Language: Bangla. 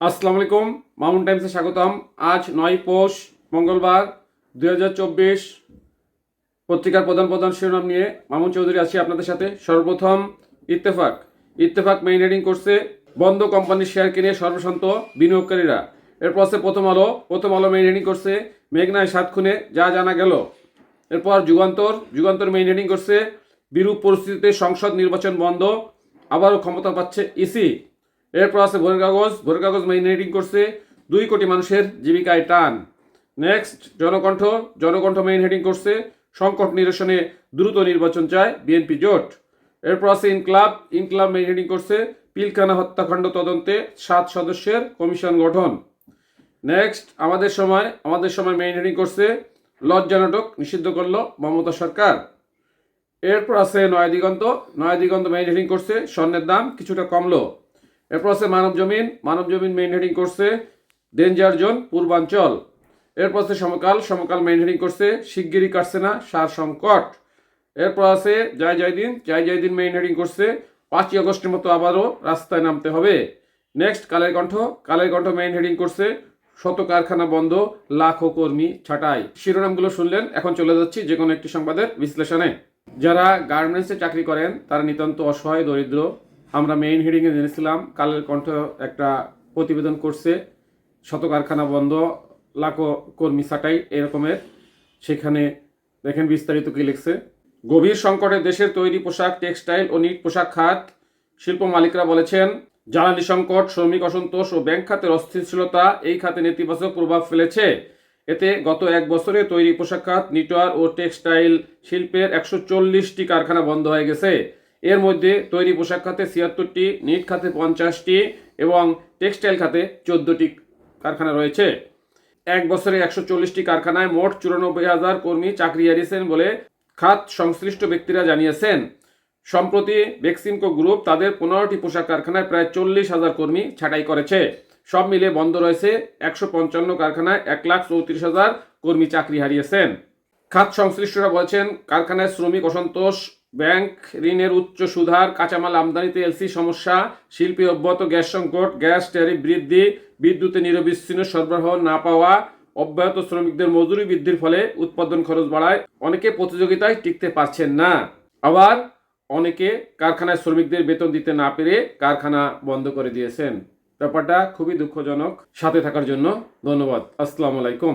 আসসালামু আলাইকুম, মামুন টাইমসে স্বাগতম। আজ নয় পৌষ, মঙ্গলবার, দুই হাজার চব্বিশ। পত্রিকার প্রধান প্রধান শিরোনাম নিয়ে মামুন চৌধুরী আছি আপনাদের সাথে। সর্বপ্রথম ইত্তেফাক। ইত্তেফাক মেইন হেডিং করছে বন্ধ কোম্পানির শেয়ার কিনে সর্বশান্ত বিনিয়োগকারীরা। এরপর আছে প্রথম আলো। প্রথম আলো মেইন হেডিং করছে মেঘনায় সাত খুনে, যা জানা গেল। এরপর যুগান্তর। যুগান্তর মেইন হেডিং করছে বিরূপ পরিস্থিতিতে সংসদ নির্বাচন বন্ধ। আবারও ক্ষমতা পাচ্ছে ইসি। এরপর আছে ভোরের কাগজ। ভোরের কাগজ মেইন করছে। দুই কোটি মানুষের জীবিকায় টান। Next Janakantha. Janakantha main heading করছে। সংকট নিরসনে দ্রুত নির্বাচন চায় বিএনপি জোট। এরপর আছে ইনক্লাব। ইনক্লাব মেইন হেডিং করছে। পিলখানা হত্যাকাণ্ড তদন্তে সাত সদস্যের কমিশন গঠন। নেক্সট আমাদের সময়। আমাদের সময় মেইন হেডিং করছে। লজ্জা নাটক নিষিদ্ধ করল মমতা সরকার। এরপর আছে নয়া দিগন্ত। নয়া দিগন্ত মেইন হেডিং করছে। স্বর্ণের দাম কিছুটা কমলো। এরপর আছে মানব জমিন। মানব জমিন মেইন হেডিং করছে ডেঞ্জার জোন, পূর্বাঞ্চল। এরপর আছে সমকাল সমকাল মেইন হেডিং করছে শিগগিরই কাটছে না, সার সংকট। এরপর আছে জয় জয় দিন জয় জয় দিন মেইন হেডিং করছে পাঁচই আগস্টের মতো আবারও রাস্তায় নামতে হবে। Next Kaler Kantho. Kaler Kantho main heading করছে শত কারখানা বন্ধ, লাখো কর্মী ছাঁটাই। শিরোনামগুলো শুনলেন, এখন চলে যাচ্ছি যে কোনো একটি সংবাদের বিশ্লেষণে। যারা গার্মেন্টসে চাকরি করেন, তারা নিতান্ত অসহায়, দরিদ্র আমরা মেইন হেডিংয়ে জেনেছিলাম, কালের কণ্ঠ একটা প্রতিবেদন করছে শত কারখানা বন্ধ, লাখো কর্মী ছাঁটাই, এরকমের। সেখানে দেখেন বিস্তারিত কি লিখছে। গভীর সংকটে দেশের তৈরি পোশাক, টেক্সটাইল ও নিট পোশাক খাত, শিল্প মালিকরা বলেছেন, জ্বালানি সংকট, শ্রমিক অসন্তোষ ও ব্যাংক খাতের অস্থিতিশীলতা এই খাতে নেতিবাচক প্রভাব ফেলেছে। এতে গত এক বছরে তৈরি পোশাক খাত, নিটওয়ার ও টেক্সটাইল শিল্পের একশো চল্লিশটি কারখানা বন্ধ হয়ে গেছে। এর মধ্যে তৈরি পোশাক খাতে ছিয়াত্তরটি, নিট খাতে পঞ্চাশটি এবং টেক্সটাইল খাতে চোদ্দটি কারখানা রয়েছে। এক বছরে একশো চল্লিশটি কারখানায় মোট চুরানব্বই হাজার কর্মী চাকরি হারিয়েছেন বলে খাত সংশ্লিষ্ট ব্যক্তিরা জানিয়েছেন। সম্প্রতি বেক্সিমকো গ্রুপ তাদের পনেরোটি পোশাক কারখানায় প্রায় চল্লিশ হাজার কর্মী ছাঁটাই করেছে। সব মিলে বন্ধ রয়েছে একশো পঞ্চান্ন কারখানায় এক লাখ চৌত্রিশ হাজার কর্মী চাকরি হারিয়েছেন। খাত সংশ্লিষ্টরা বলছেন, কারখানায় শ্রমিক অসন্তোষ ব্যাংক ঋণের উচ্চ সুধার, কাঁচামাল আমদানিতে এলসি সমস্যা, শিল্পী অব্যাহত গ্যাস সংকট, গ্যাস, ট্যারিফ বৃদ্ধি, বিদ্যুতে নিরবিচ্ছিন্ন সরবরাহ না পাওয়া, অব্যাহত শ্রমিকদের মজুরি বৃদ্ধির ফলে উৎপাদন খরচ বাড়ায়, অনেকে প্রতিযোগিতায় টিকতে পারছেন না। আবার অনেকে কারখানায় শ্রমিকদের বেতন দিতে না পেরে কারখানা বন্ধ করে দিয়েছেন। ব্যাপারটা খুবই দুঃখজনক। সাথে থাকার জন্য ধন্যবাদ। আসসালামু আলাইকুম।